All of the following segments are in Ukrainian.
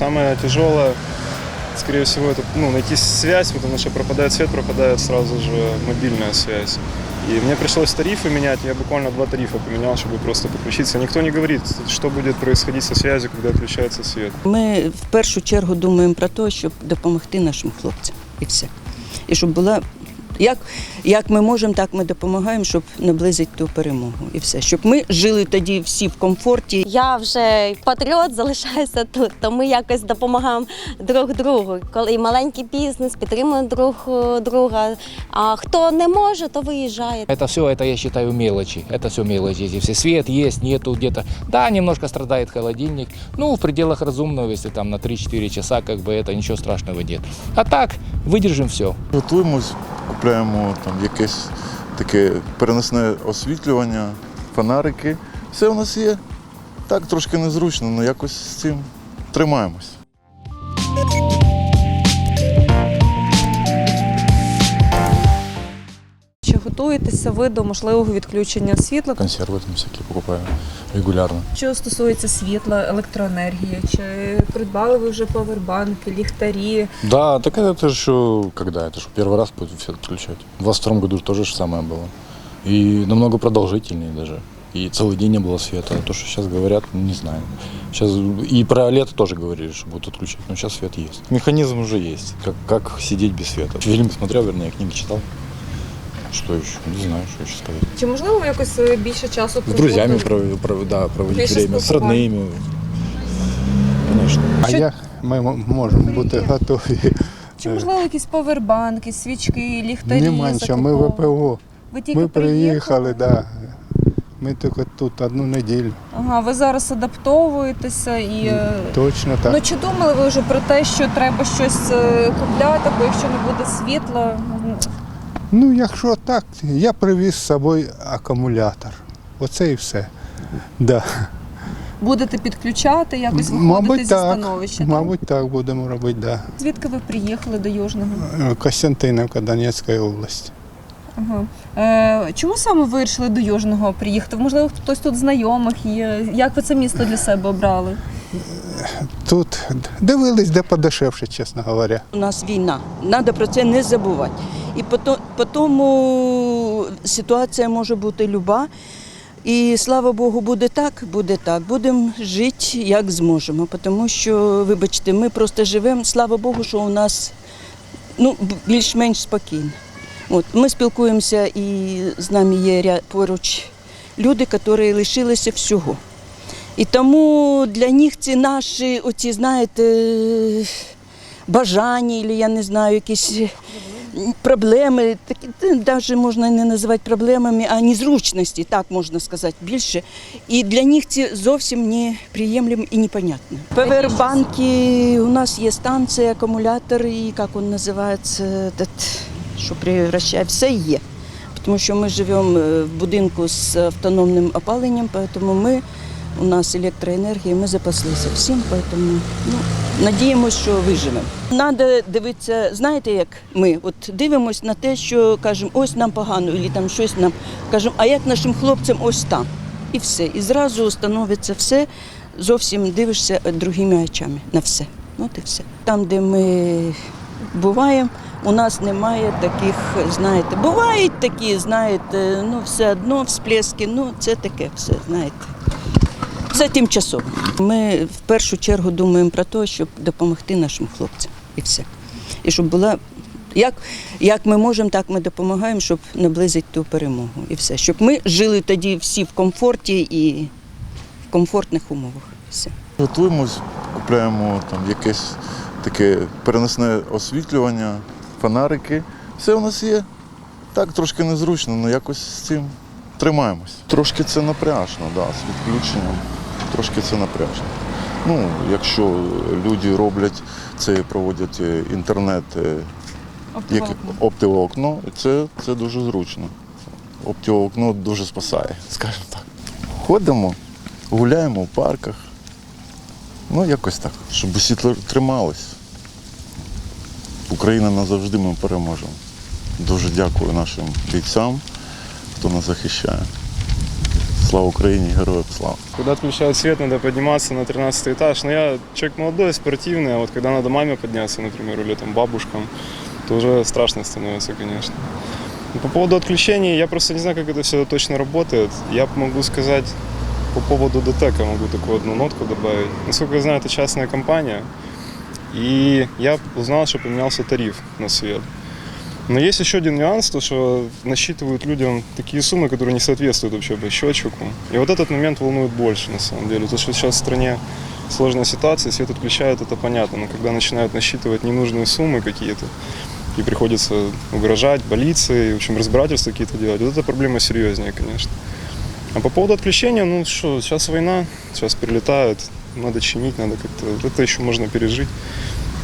Самое тяжелое, скорее всего, это ну, найти связь, потому что пропадает свет, пропадает сразу же мобильная связь. И мне пришлось тарифы менять, я буквально два тарифа поменял, чтобы просто подключиться. Никто не говорит, что будет происходить со связью, когда отключается свет. Ми в першу чергу думаємо про те, щоб допомогти нашим хлопцям і все. І щоб була. Як, як ми можемо, так ми допомагаємо, щоб наблизити ту перемогу. І все. Щоб ми жили тоді всі в комфорті. Я вже патріот залишаюся тут, то ми якось допомагаємо друг другу. Коли маленький бізнес підтримує друг е, друга. А хто не може, то виїжджає. Это все, это я считаю мелочи. Это все мелочи. Эти все свет есть, нету где-то. Да, немножко страдает холодильник. Ну, в пределах разумного, если там на 3-4 часа, как бы это ничего страшного нет. А так, выдержим все. Готуємось, купляємо там якесь таке переносне освітлювання, фонарики. Все у нас є. Так, трошки незручно, але якось з цим тримаємось. готуєтеся ви до можливого відключення світла? консервы там всякие покупаю регулярно. Що стосується світла, електроенергії, чи придбали ви вже павербанки, ліхтарі? Да, так это же еще когда? Это же первый раз будет все отключать. В 22 году то же самое было. И намного продолжительнее даже. И целый день не было света. А то, что сейчас говорят, не знаю. Сейчас и про лето тоже говорили, что будут отключать, но сейчас свет есть. Механизм уже есть. Как, как сидеть без света. Фильм смотрел, вернее, книги читал. Что еще? Не знаю, что еще сказать. Чи можливо ви якось е, більше часу С друзьями пров- пров- да, проводить Більше время, с спілкування. родными. Конечно. А як ми м- можемо бути готові? Чи можливо якісь павербанки, свічки, ліхтарі? Нема нічого, ми закуповували? ВПО. Ви тільки Ми приїхали, да. Ми тільки тут одну неділю. Ага, ви зараз адаптовуєтеся і. е, Точно так. Ну чи думали ви вже про те, що треба щось е, купляти, бо якщо не буде світла? м, Ну, якщо так, я привіз з собою акумулятор. Оце і все. Да. Будете підключати, якось виходити Мабуть, зі так. становища? Мабуть, так будемо робити, да. Звідки ви приїхали до Южного? Костянтинівка, Донецька область. Ага. Е, чому саме вирішили до Южного приїхати? Можливо, хтось тут знайомих є. Як ви це місто для себе обрали? Тут дивились, де подешевше, чесно говоря. У нас війна. Треба про це не забувати. І по, тому ситуація може бути люба. І слава Богу, буде так, буде так. Будемо жити як зможемо. Тому що, вибачте, ми просто живемо. Слава Богу, що у нас ну, більш-менш спокійно. От, ми спілкуємося і з нами є ря- поруч люди, які лишилися всього. І тому для них ці наші, оці, знаєте, бажання, я не знаю, якісь проблеми, такі навіть можна не називати проблемами, а незручності, так можна сказати більше. І для них це зовсім неприємлемо і непонятно. Павербанки, у нас є станція, акумулятор, і як він називається, этот, що превращає, все є. Тому що ми живемо е, в будинку з автономним опаленням, тому ми, у нас електроенергія, ми запаслися всім, тому ну, надіємося, що виживемо. Треба дивитися, знаєте, як ми от дивимося на те, що кажемо, ось нам погано, або там щось нам кажемо, а як нашим хлопцям ось там. І все. І зразу становиться все, зовсім дивишся другими очами на все. От і все. Там, де ми буваємо, у нас немає таких, знаєте, бувають такі, знаєте, ну все одно всплески, ну це таке все, знаєте. Це тимчасово. Ми в першу чергу думаємо про те, щоб допомогти нашим хлопцям. І все. І щоб була. Як, як ми можемо, так ми допомагаємо, щоб наблизити ту перемогу. І все. Щоб ми жили тоді всі в комфорті і в комфортних умовах. Все. Готуємось, купляємо там якесь таке переносне освітлювання, фонарики. Все у нас є. Так, трошки незручно, але якось з цим тримаємось. Трошки це напряжно, да, з відключенням. Трошки це напряжно. Ну, якщо люди роблять це, проводять е, інтернет, е, як оптоволокно, це, це дуже зручно. Оптоволокно дуже спасає, скажімо так. Ходимо, гуляємо в парках. Ну, якось так, щоб світло трималось. Україна назавжди ми переможемо. Дуже дякую нашим бійцям, хто нас захищає. Слава Україні, героям слава! Когда отключают свет, надо подниматься на 13 этаж. Но я человек молодой, спортивный, а вот когда надо маме подняться, например, или там бабушкам, то уже страшно становится, конечно. Но По поводу отключений, я просто не знаю, как это все точно работает. Я могу сказать по поводу ДТЭКа, могу такую одну нотку добавить. Насколько я знаю, это частная компания. И я узнал, что поменялся тариф на свет. Но есть еще один нюанс, то что насчитывают людям такие суммы, которые не соответствуют вообще по счетчику. И вот этот момент волнует больше, на самом деле. То, что сейчас в стране сложная ситуация, свет отключают, это понятно. Но когда начинают насчитывать ненужные суммы какие-то, и приходится угрожать полиции, в общем, разбирательства какие-то делать, вот эта проблема серьезнее, конечно. А по поводу отключения, ну что, сейчас война, сейчас прилетают, надо чинить, надо как-то, это еще можно пережить.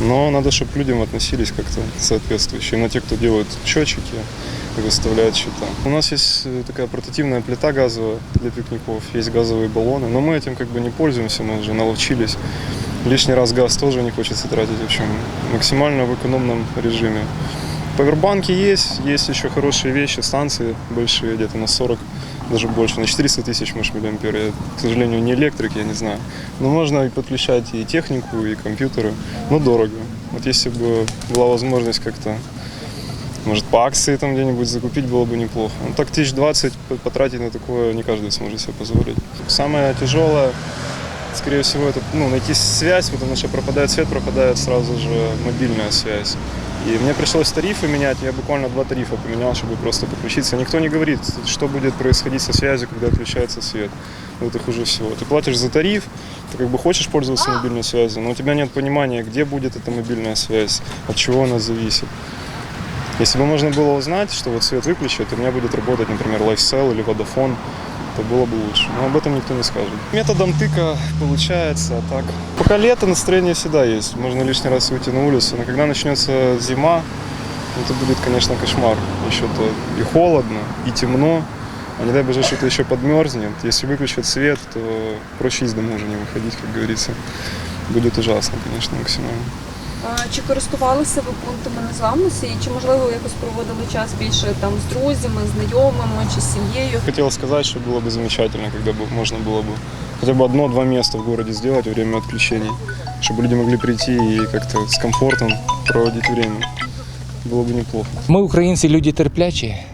Но надо, чтобы к людям относились как-то соответствующе. Именно те, кто делают счетчики и выставляют счета. У нас есть э, такая портативная плита газовая для пикников, есть газовые баллоны, но мы этим как бы не пользуемся, мы уже наловчились. Лишний раз газ тоже не хочется тратить, в общем, максимально в экономном режиме. Павербанки есть, есть еще хорошие вещи, станции большие, где-то на 40, даже больше, на 400 тысяч миллиампер. Я, к сожалению, не электрик, я не знаю. Но можно подключать и технику, и компьютеры, но дорого. Вот если бы была возможность как-то, может, по акции там где-нибудь закупить, было бы неплохо. Ну, так тысяч двадцать потратить на такое не каждый сможет себе позволить. Самое тяжелое, скорее всего, это ну, найти связь, потому что пропадает свет, пропадает сразу же мобильная связь. И мне пришлось тарифы менять, я буквально два тарифа поменял, чтобы просто подключиться. Никто не говорит, что будет происходить со связью, когда отключается свет. Вот это хуже всего. Ты платишь за тариф, ты как бы хочешь пользоваться мобильной связью, но у тебя нет понимания, где будет эта мобильная связь, от чего она зависит. Если бы можно было узнать, что вот свет выключат, у меня будет работать, например, LifeCell или Vodafone, то было бы лучше. Но об этом никто не скажет. Методом тыка получается, так... Пока лето, настроение всегда есть. Можно лишний раз выйти на улицу. Но когда начнется зима, это будет, конечно, кошмар. Еще-то и холодно, и темно. А не дай боже, что-то еще подмерзнет. Если выключат свет, то проще из дома уже не выходить, как говорится. Будет ужасно, конечно, максимально. А, Чи користувалися ви пунктами незламності? І чи можливо якось проводили час більше там з друзями, знайомими чи з сім'єю? Хотел сказать, что было бы замечательно, когда бы можно было бы хотя бы одно-два места в городе сделать во время отключений, чтобы люди могли прийти и как-то с комфортом проводить время. Было бы неплохо. Мы, украинцы, люди терплячие,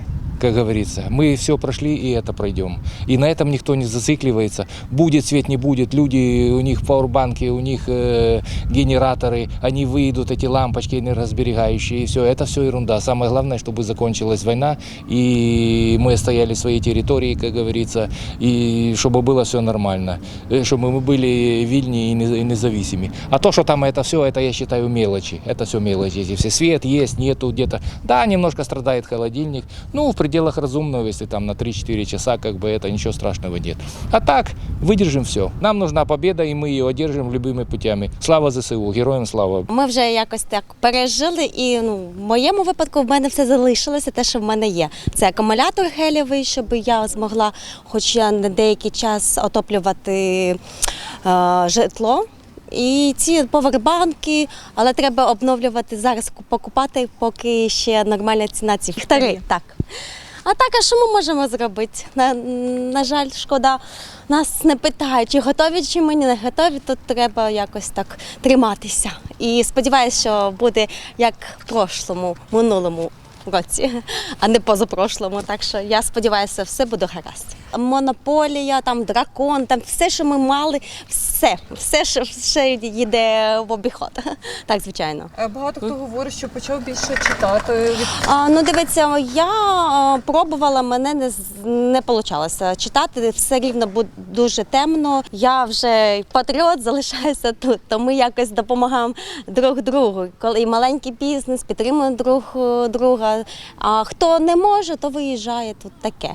Как говорится. Мы все прошли и это пройдем. И на этом никто не зацикливается. Будет свет, не будет. Люди, у них пауэрбанки, у них э, генераторы, они выйдут, эти лампочки энергосберегающие, и все. Это все ерунда. Самое главное, чтобы закончилась война, и мы стояли в своей территории, как говорится, и чтобы было все нормально. Э, Чтобы мы были вильни и не- и независимы. А то, что там это все, это я считаю мелочи. Это все мелочи. Эти все свет есть, нету где-то. Да, немножко страдает холодильник. Ну, в пределах разумного, если там на 3-4 часа, как бы это ничего страшного нет. А так, выдержим все. Нам нужна победа, и мы ее одержим любыми путями. Слава ЗСУ, героям слава. Ми вже якось так пережили, і ну, в моєму випадку в мене все залишилося, те, що в мене є. Це акумулятор гелєвий, щоб я змогла, хоч я на деякий час отоплювати е, житло. І ці повербанки, але треба обновлювати зараз, покупати, поки ще нормальна ціна ці ліхтари. Так. А так, а що ми можемо зробити? На, на жаль, шкода, нас не питають, чи готові, чи ми не готові, тут треба якось так триматися. І сподіваюся, що буде як в прошлому, минулому році, а не позапрошлому. Так що я сподіваюся, все буде гаразд. Монополія, там дракон, там все, що ми мали, все, все, що ще йде в обіход. Так, звичайно. Е, Багато хто говорить, що почав більше читати. А, ну дивіться, я пробувала, мене не не вийшло читати. Все рівно дуже темно. Я вже патріот залишаюся тут, то ми якось допомагаємо друг другу. Коли і маленький бізнес, підтримуємо друг е, друга. А хто не може, то виїжджає тут таке.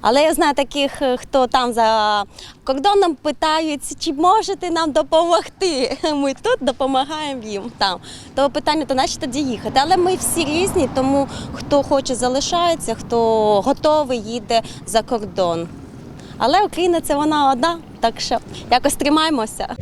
Але я знаю таких, е, хто там за кордоном питаються, чи можете нам допомогти. Ми тут допомагаємо їм там. То питання, то наші тоді їхати. Але ми всі різні, тому хто хоче залишається, хто готовий їде за кордон. Але Україна це вона одна, так що якось тримаємося.